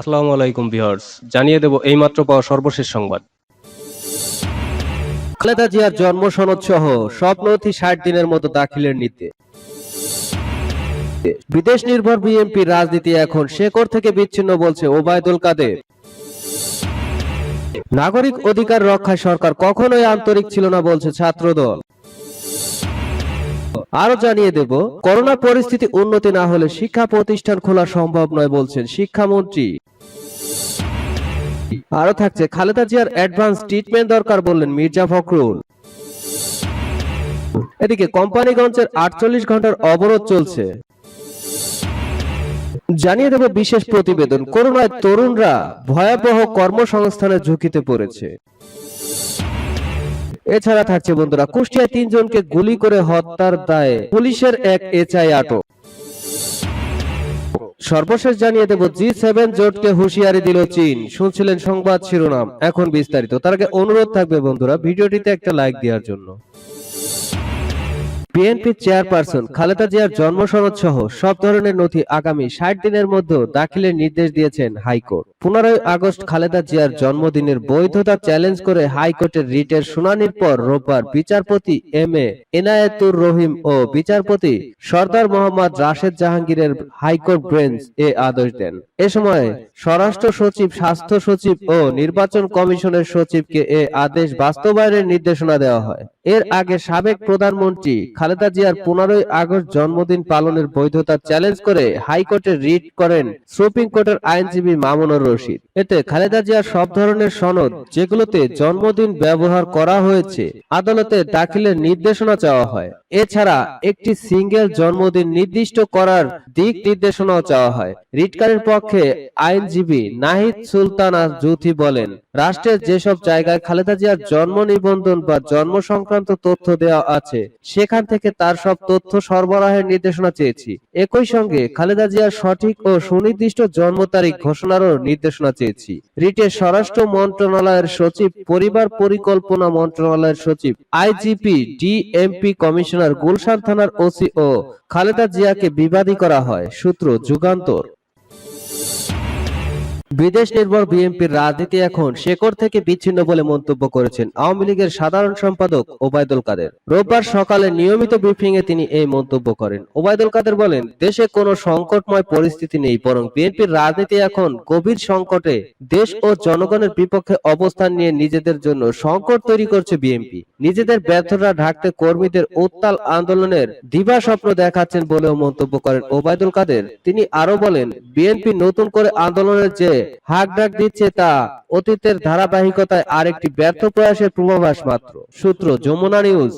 আসসালামু আলাইকুম ভিউয়ার্স, জানিয়ে দেব এইমাত্র পাওয়া সর্বশেষ সংবাদ। খালেদা জিয়ার জন্ম সনদ সহ সব নথি ষাট দিনের মতো দাখিলের নীতি। বিদেশ নির্ভর বিএনপি রাজনীতি এখন শেকড় থেকে বিচ্ছিন্ন বলছে ওবায়দুল কাদের। নাগরিক অধিকার রক্ষায় সরকার কখনোই আন্তরিক ছিল না বলছে ছাত্রদল। আরও জানিয়ে দেব, করোনা পরিস্থিতি উন্নতি না হলে শিক্ষা প্রতিষ্ঠান খোলা সম্ভব নয় বলছেন শিক্ষামন্ত্রী। আরও থাকছে, খালেদা জিয়ার অ্যাডভান্স ট্রিটমেন্ট দরকার বললেন মির্জা ফখরুল। এদিকে কোম্পানিগঞ্জের আটচল্লিশ ঘণ্টার অবরোধ চলছে। জানিয়ে দেব বিশেষ প্রতিবেদন, করোনায় তরুণরা ভয়াবহ কর্মসংস্থানের ঝুঁকিতে পড়েছে। এছাড়া থাকছে বন্ধুরা, কুষ্টিয়ায় তিনজনকে গুলি করে হত্যার দায়ে পুলিশের এক এচআই আটক। সর্বশেষ জানিয়ে দেব, জি সেভেন জোটকে হুঁশিয়ারি দিল চীন। শুনছিলেন সংবাদ শিরোনাম। এখন বিস্তারিত। তার আগে অনুরোধ থাকবে বন্ধুরা, ভিডিওটিতে একটা লাইক দেওয়ার জন্য। বিএনপি চেয়ারপারসন খালেদা জিয়ার জন্ম সনদ সহ সব ধরনের নথি আগামী ষাট দিনের মধ্যে দাখিলের নির্দেশ দিয়েছেন হাইকোর্ট। পনেরোই আগস্ট খালেদা জিয়ার জন্মদিনের বৈধতা চ্যালেঞ্জ করে হাইকোর্টের রিটের শুনানির পর রোববার বিচারপতি এম এ এনায়েতুর রহিম ও বিচারপতি সর্দার মোহাম্মদ রাশেদ জাহাঙ্গীরের হাইকোর্ট বেঞ্চ এ আদেশ দেন। এ সময় স্বরাষ্ট্র সচিব, স্বাস্থ্য সচিব ও নির্বাচন কমিশনের সচিবকে এ আদেশ বাস্তবায়নের নির্দেশনা দেওয়া হয়। এর আগে সাবেক প্রধানমন্ত্রী খালেদা জিয়ার পনেরোই আগস্ট জন্মদিন পালনের বৈধতা চ্যালেঞ্জ করে হাইকোর্টে রিট করেন সুপ্রিম কোর্টের আইনজীবী মামুনুর রশিদ। এতে খালেদা জিয়ার সব ধরনের সনদ যেগুলোতে জন্মদিন ব্যবহার করা হয়েছে আদালতে দাখিলের নির্দেশনা চাওয়া হয়। এছাড়া একটি সিঙ্গেল জন্মদিন নির্দিষ্ট করার দিক নির্দেশনাও চাওয়া হয়। রিটকারের পক্ষে আইনজীবী নাহিদ সুলতানা জুথি বলেন, রাষ্ট্রের যেসব জায়গায় খালেদা জিয়ার জন্ম নিবন্ধন বা জন্ম সংক্রান্ত তথ্য দেওয়া আছে, সেখান থেকে তার সব তথ্য সরবরাহের নির্দেশনা চেয়েছি। একই সঙ্গে খালেদা জিয়ার সঠিক ও সুনির্দিষ্ট জন্ম তারিখ ঘোষণারও নির্দেশনা চেয়েছি। রিটে স্বরাষ্ট্র মন্ত্রণালয়ের সচিব, পরিবার পরিকল্পনা মন্ত্রণালয়ের সচিব, আইজিপি, ডিএমপি কমিশনার গুলশান থানার ওসি ও খালেদা জিয়াকে বিবাদী করা হয়। সূত্র যুগান্তর। বিদেশ নির্ভর বিএনপির রাজনীতি এখন শেকড় থেকে বিচ্ছিন্ন বলে মন্তব্য করেছেন আওয়ামী লীগের সাধারণ সম্পাদক ওবায়দুল কাদের। রোববার সকালে নিয়মিত ব্রিফিং এ তিনি এই মন্তব্য করেন। ওবায়দুল কাদের বলেন, দেশে কোনো সংকটময় পরিস্থিতি নেই, বরং বিএনপির রাজনীতি এখন গভীর সংকটে। দেশ ও জনগণের বিপক্ষে অবস্থান নিয়ে নিজেদের জন্য সংকট তৈরি করছে বিএনপি। নিজেদের ব্যর্থতা ঢাকতে কর্মীদের উত্তাল আন্দোলনের দিবা স্বপ্ন দেখাচ্ছেন বলেও মন্তব্য করেন ওবায়দুল কাদের। তিনি আরও বলেন, বিএনপি নতুন করে আন্দোলনের যে হাক ডাক দিচ্ছে তা অতীতের ধারাবাহিকতায় আরেকটি ব্যর্থ প্রয়াসের পূর্বাভাস মাত্র। সূত্র যমুনা নিউজ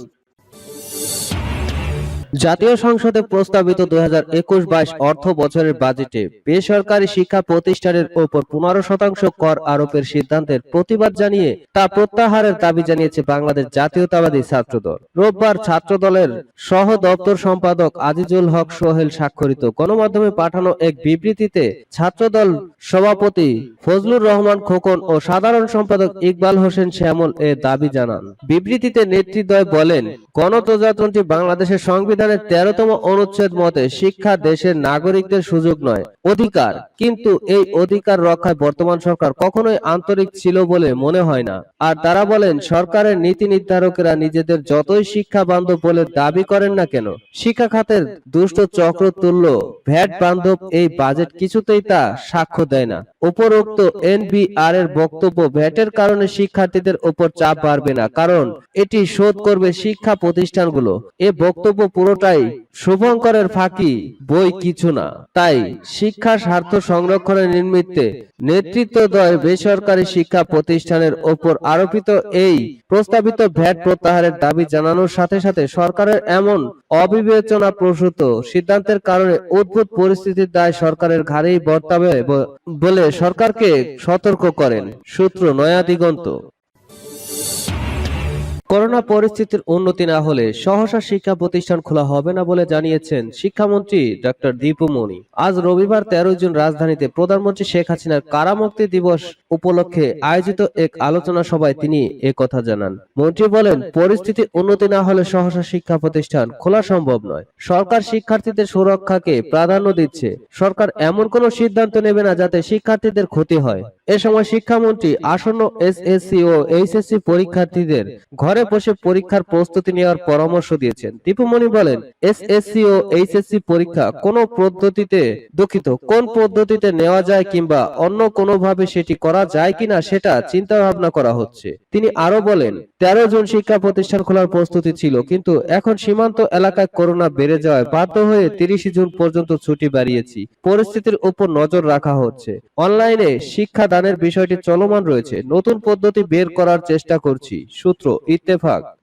জাতীয় সংসদে প্রস্তাবিত দুই হাজার একুশ বাইশ অর্থ বছরের বাজেটে বেসরকারি শিক্ষা প্রতিষ্ঠানের ওপর পনেরো শতাংশ কর আরোপের সিদ্ধান্তের প্রতিবাদ জানিয়ে তা প্রত্যাহারের দাবি জানিয়েছে বাংলাদেশ জাতীয়তাবাদী ছাত্রদল। রোববার ছাত্রদলের সহ দপ্তর সম্পাদক আজিজুল হক সোহেল স্বাক্ষরিত গণমাধ্যমে পাঠানো এক বিবৃতিতে ছাত্রদল সভাপতি ফজলুর রহমান খোকন ও সাধারণ সম্পাদক ইকবাল হোসেন শ্যামল এ দাবি জানান। বিবৃতিতে নেতৃদ্বয় বলেন, গণপ্রজাতন্ত্রী বাংলাদেশের সংবিধানের তেরোতম অনুচ্ছেদ মতে শিক্ষা দেশের নাগরিকদের সুযোগ নয়, অধিকার। কিন্তু এই অধিকার রক্ষায় বর্তমান সরকার কখনোই আন্তরিক ছিল বলে মনে হয় না। আর তারা বলেন, সরকারের নীতি নির্ধারকেরা নিজেদের যতই শিক্ষা বান্ধব বলে দাবি করেন না কেন, শিক্ষা খাতের দুষ্ট চক্র তুল্য ভ্যাট বান্ধব এই বাজেট কিছুতেই তা সাক্ষ্য দেয় না। উপরোক্ত এনবিআর এর বক্তব্য ভ্যাটের কারণে শিক্ষার্থীদের উপর চাপ বাড়বে না, কারণ এটি শোধ করবে শিক্ষা প্রতিষ্ঠানগুলো। এ বক্তব্য পুরোটাই শুভঙ্করের ফাঁকি, বই কিছু না। তাই শিক্ষার স্বার্থ সংরক্ষণের নিমিত্তে নেতৃত্বদ্বয় বেসরকারি শিক্ষা প্রতিষ্ঠানের ওপর আরোপিত এই প্রস্তাবিত ভ্যাট প্রত্যাহারের দাবি জানানোর সাথে সাথে সরকারের এমন অবিবেচনা প্রসূত সিদ্ধান্তের কারণে উদ্ভূত পরিস্থিতির দায় সরকারের ঘাড়েই বর্তাবে বলে সরকারকে সতর্ক করেন সূত্র নয়া দিগন্ত করোনা পরিস্থিতির উন্নতি না হলে সহসা শিক্ষা প্রতিষ্ঠান খোলা হবে না বলে জানিয়েছেন শিক্ষামন্ত্রী ডক্টর দীপু মনি। আজ রবিবার তেরোই জুন রাজধানীতে প্রধানমন্ত্রী শেখ হাসিনার কারামুক্তি দিবস উপলক্ষে আয়োজিত এক আলোচনা সভায় তিনি এ কথা জানান। মন্ত্রী বলেন, পরিস্থিতি উন্নতি না হলে সহসা শিক্ষা প্রতিষ্ঠান খোলা সম্ভব নয়। সরকার শিক্ষার্থীদের সুরক্ষাকে প্রাধান্য দিচ্ছে। সরকার এমন কোনো সিদ্ধান্ত নেবে না যাতে শিক্ষার্থীদের ক্ষতি হয়। এ সময় শিক্ষামন্ত্রী আসন্ন এসএসসি ও এইচএসসি পরীক্ষার্থীদের ঘরে বসে পরীক্ষার প্রস্তুতি নেওয়ার পরামর্শ দিয়েছেন। দীপুমণি বলেন, এসএসসি ও এইচএসসি পরীক্ষা কোন পদ্ধতিতে দুঃখিত। কোন পদ্ধতিতে নেওয়া যায় কিংবা অন্য কোনোভাবে সেটি করা যায় কিনা সেটা চিন্তা ভাবনা করা হচ্ছে। তিনি আরও বলেন, তেরো জন শিক্ষা প্রতিষ্ঠান খোলার প্রস্তুতি ছিল, কিন্তু এখন সীমান্ত এলাকায় করোনা বেড়ে যাওয়ায় বাধ্য হয়ে তিরিশে জুন পর্যন্ত ছুটি বাড়িয়েছি। পরিস্থিতির উপর নজর রাখা হচ্ছে। অনলাইনে শিক্ষা দানের বিষয়টি চলমান রয়েছে। নতুন পদ্ধতি বের করার চেষ্টা করছি। সূত্র ইত্তেফাক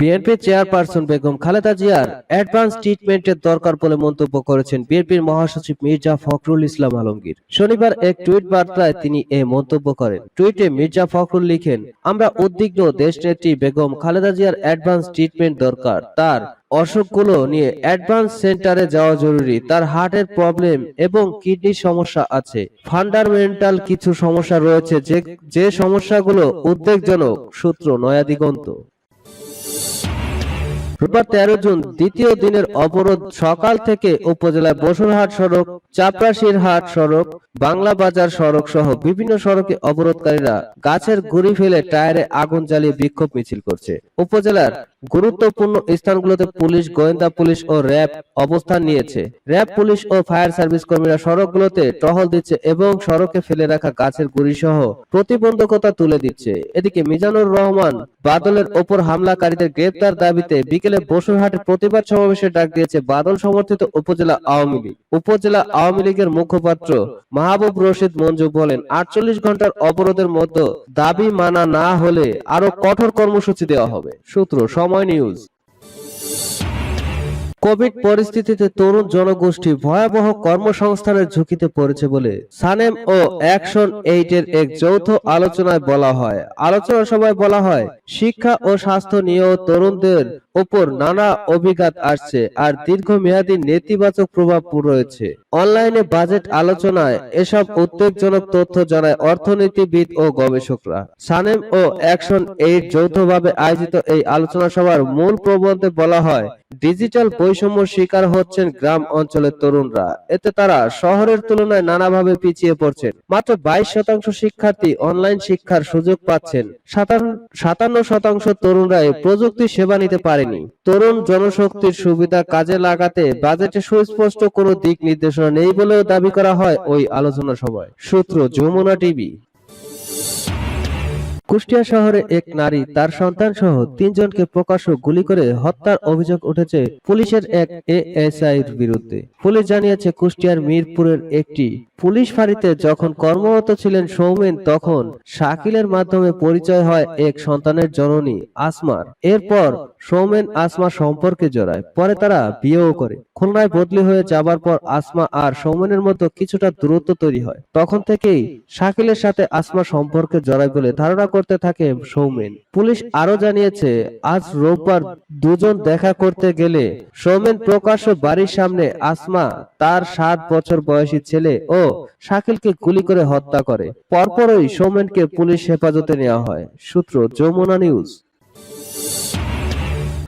বিএনপি চেয়ারপারসন বেগম খালেদা জিয়ার অ্যাডভান্স ট্রিটমেন্টের দরকার বলে মন্তব্য করেছেন বিএনপির মহাসচিব মির্জা ফখরুল ইসলাম আলমগীর। শনিবার এক টুইট বার্তায় তিনি এ মন্তব্য করেন। টুইটে মির্জা ফখরুল লিখেন, আমরা উদ্বিগ্ন দেশনেত্রী বেগম খালেদা জিয়ার অ্যাডভান্স ট্রিটমেন্ট দরকার। তার অসুখগুলো নিয়ে অ্যাডভান্স সেন্টারে যাওয়া জরুরি। তার হার্টের প্রবলেম এবং কিডনির সমস্যা আছে। ফান্ডামেন্টাল কিছু সমস্যা রয়েছে যে যে সমস্যাগুলো উদ্বেগজনক। সূত্র নয়া দিগন্ত। তেরো জুন দ্বিতীয় দিনের অবরোধ সকাল থেকে উপজেলায় বসুরহাট সড়ক সড়ক, বাংলা বাজার সড়ক সহ বিভিন্ন সড়কে অবরোধকারীরা গাছের গুড়ি ফেলে টায়ারে আগুন জ্বালিয়ে বিক্ষোভ মিছিল করছে। উপজেলার গুরুত্বপূর্ণ স্থানগুলোতে পুলিশ গোয়েন্দা পুলিশ ও র্যাব অবস্থান নিয়েছে। র্যাব পুলিশ ও ফায়ার সার্ভিস কর্মীরা সড়কগুলোতে টহল দিচ্ছে এবং সড়কে ফেলে রাখা গাছের গুড়ি সহ প্রতিবন্ধকতা তুলে দিচ্ছে। এদিকে মিজানুর রহমান বাদলের ওপর হামলাকারীদের গ্রেপ্তার দাবিতে বিকেলে বসুরহাটে প্রতিবাদ সমাবেশে ডাক দিয়েছে বাদল সমর্থিত উপজেলা আওয়ামী লীগ। উপজেলা আওয়ামী লীগের মুখপাত্র মাহবুব রশিদ মঞ্জু বলেন আটচল্লিশ ঘণ্টার অবরোধের মধ্যে দাবি মানা না হলে আরও কঠোর কর্মসূচি দেওয়া হবে। সূত্র সময় নিউজ কোভিড পরিস্থিতিতে তরুণ জনগোষ্ঠী ভয়াবহ কর্মসংস্থানের ঝুঁকিতে পড়েছে বলে সানেম ও অ্যাকশন এইট এর এক যৌথ আলোচনায় বলা হয়। আলোচনা সভায় বলা হয়, শিক্ষা ও স্বাস্থ্য নিয়েও তরুণদের উপর নানা অভিঘাত আসছে আর দীর্ঘমেয়াদী নেতিবাচক প্রভাব রয়েছে। অনলাইনে বাজেট আলোচনায় এসব উদ্বেগজনক তথ্য জানায় অর্থনীতিবিদ ও গবেষকরা। সানেম ও অ্যাকশন এইট যৌথভাবে আয়োজিত এই আলোচনা সভার মূল প্রবন্ধে বলা হয়, ডিজিটাল বৈষম্য শিকার হচ্ছেন গ্রাম অঞ্চলের তরুণরা। এতে তারা শহরের তুলনায় নানাভাবে পিছিয়ে পড়ছেন। মাত্র বাইশ শতাংশ শিক্ষার্থী অনলাইন শিক্ষার সুযোগ পাচ্ছেন। সাতান্ন শতাংশ তরুণরাই প্রযুক্তি সেবা নিতে পারেনি। তরুণ জনশক্তির সুবিধা কাজে লাগাতে বাজেটে সুস্পষ্ট কোনো দিক নির্দেশনা নেই বলেও দাবি করা হয় ওই আলোচনা সভায়। সূত্র যমুনা টিভি। কুষ্টিয়া শহরে এক নারী, তার সন্তান সহ তিনজনকে প্রকাশ্য গুলি করে হত্যার অভিযোগ উঠেছে পুলিশের এক এএসআই এর বিরুদ্ধে। পুলিশ জানিয়েছে, কুষ্টিয়ার মিরপুরের একটি পুলিশ ফাঁড়িতে যখন কর্মরত ছিলেন সৌমেন, তখন শাকিলের মাধ্যমে পরিচয় হয় এক সন্তানের জননী আসমার। এরপর সৌমেন আসমা সম্পর্কে জড়ায়, পরে তারা বিয়েও করে। খুলনায় বদলি হয়ে যাবার পর আসমা আর সৌমেনের মধ্যে কিছুটা দূরত্ব তৈরি হয়। তখন থেকেই শাকিলের সাথে আসমা সম্পর্কে জড়ায় বলে ধারণা করতে থাকে সৌমেন। পুলিশ আরও জানিয়েছে, আজ রোববার দুজন দেখা করতে গেলে সৌমেন প্রকাশ্য বাড়ির সামনে আসমা, তার সাত বছর বয়সী ছেলে ও শাকিলকে গুলি করে হত্যা করে। পরপরই সৌমেনকে পুলিশ হেফাজতে নেওয়া হয়। সূত্র যমুনা নিউজ।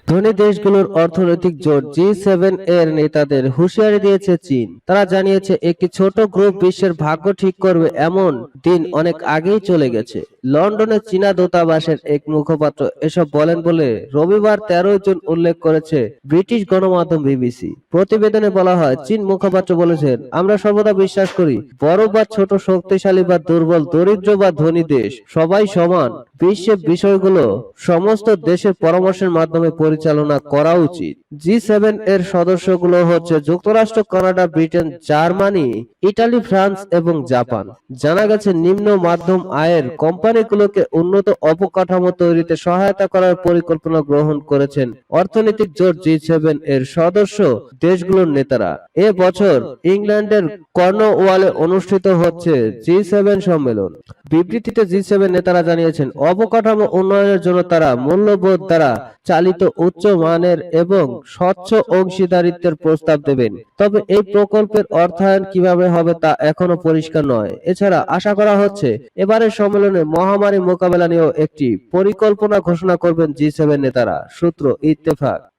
ধনী দেশগুলোর অর্থনৈতিক জোট জি সেভেন এর নেতাদের হুঁশিয়ারি দিয়েছে চীন। তারা জানিয়েছে, একটি ছোট গ্রুপ বিশ্বের ভাগ্য ঠিক করবে এমন দিন অনেক আগেই চলে গেছে। লন্ডনে চীনা দূতাবাসের এক মুখপাত্র এসব বলেন বলে রবিবার তেরোই জুন উল্লেখ করেছে ব্রিটিশ গণমাধ্যম বিবিসি। প্রতিবেদনে বলা হয়, চীন মুখপাত্র বলেছেন, আমরা সর্বদা বিশ্বাস করি, বড় বা ছোট, শক্তিশালী বা দুর্বল, দরিদ্র বা ধনী দেশ, সবাই সমান। বিশ্বের বিষয়গুলো সমস্ত দেশের পরামর্শের মাধ্যমে পরিচালনা করা উচিত। জি সেভেন এর সদস্যগুলো হচ্ছে যুক্তরাষ্ট্র, Canada, Britain, Germany, Italy, France এবং জাপান। জানা গেছে, নিম্ন মাধ্যম আয়ের কোম্পানি কোম্পানিগুলোকে উন্নত অবকাঠামো তৈরিতে সহায়তা করার পরিকল্পনা গ্রহণ করেছেন অর্থনৈতিক জোট জি সেভেন এর সদস্য দেশগুলোর নেতারা। এ বছর ইংল্যান্ডের কর্নওয়ালে অনুষ্ঠিত হচ্ছে জি সেভেন সম্মেলন। বিবৃতিতে জি সেভেন নেতারা জানিয়েছেন, অবকাঠামো উন্নয়নের জন্য তারা মূল্যবোধ দ্বারা চালিত উচ্চ মানের এবং স্বচ্ছ অংশীদারিত্বের প্রস্তাব দেবেন। তবে এই প্রকল্পের অর্থায়ন কীভাবে হবে তা এখনও পরিষ্কার নয়। এছাড়া আশা করা হচ্ছে, এবারের সম্মেলনে মহামারী মোকাবেলা নিয়েও একটি পরিকল্পনা ঘোষণা করবেন জি সেভেন নেতারা। সূত্র ইত্তেফাক।